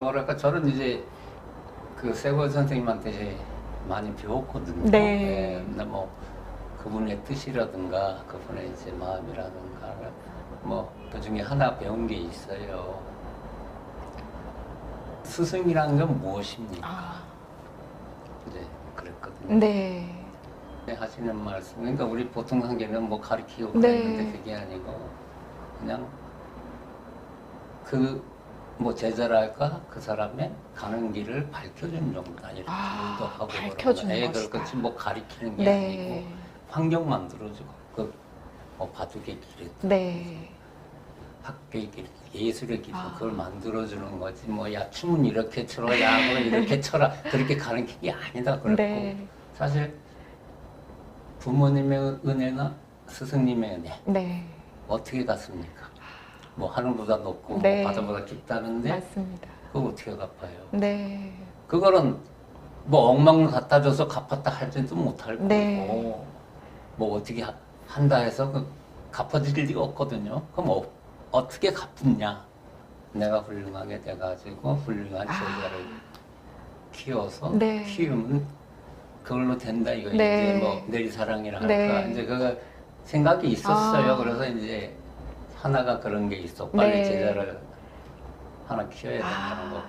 뭐랄까 저는 이제 그 세고 선생님한테 많이 배웠거든요. 네. 예, 근데 뭐 그분의 뜻이라든가 그분의 이제 마음이라든가 뭐 그 중에 하나 배운 게 있어요. 스승이란 건 무엇입니까? 아, 이제 그랬거든요. 네. 네, 하시는 말씀. 그러니까 우리 보통 한계는 뭐 가르치고 네. 그랬는데 그게 아니고 그냥 그 뭐 제자랄까 그 사람의 가는 길을 밝혀주는 정도다 이렇게 아, 인도하고 밝혀주는 그러거나. 예. 그렇지 뭐 가리키는 게 네. 아니고 환경 만들어주고 그 뭐 바둑의 길이든 네. 학교의 길, 예술의 길, 아. 그걸 만들어주는 거지. 뭐, 야, 춤은 이렇게 춰라, 야구는 이렇게 쳐라. 그렇게 가는 게 아니다. 그랬고. 네. 사실, 부모님의 은혜나 스승님의 은혜, 네. 어떻게 갔습니까? 뭐, 하늘보다 높고, 네. 뭐 바다보다 깊다는데, 맞습니다. 그거 어떻게 갚아요? 네. 그거는 뭐, 억망을 갖다 줘서 갚았다 할지도 못할 거고, 네. 뭐, 어떻게 하- 한다 해서 그 갚아줄 리가 없거든요. 그럼 어, 어떻게 갚느냐? 내가 훌륭하게 돼가지고 훌륭한 제자를 키워서 아. 네. 키우면 그걸로 된다 이거 네. 이제 뭐 내리사랑이라 할까 네. 이제 그거 생각이 있었어요. 아. 그래서 이제 하나가 그런 게 있어. 빨리 네. 제자를 하나 키워야 된다는 아. 거.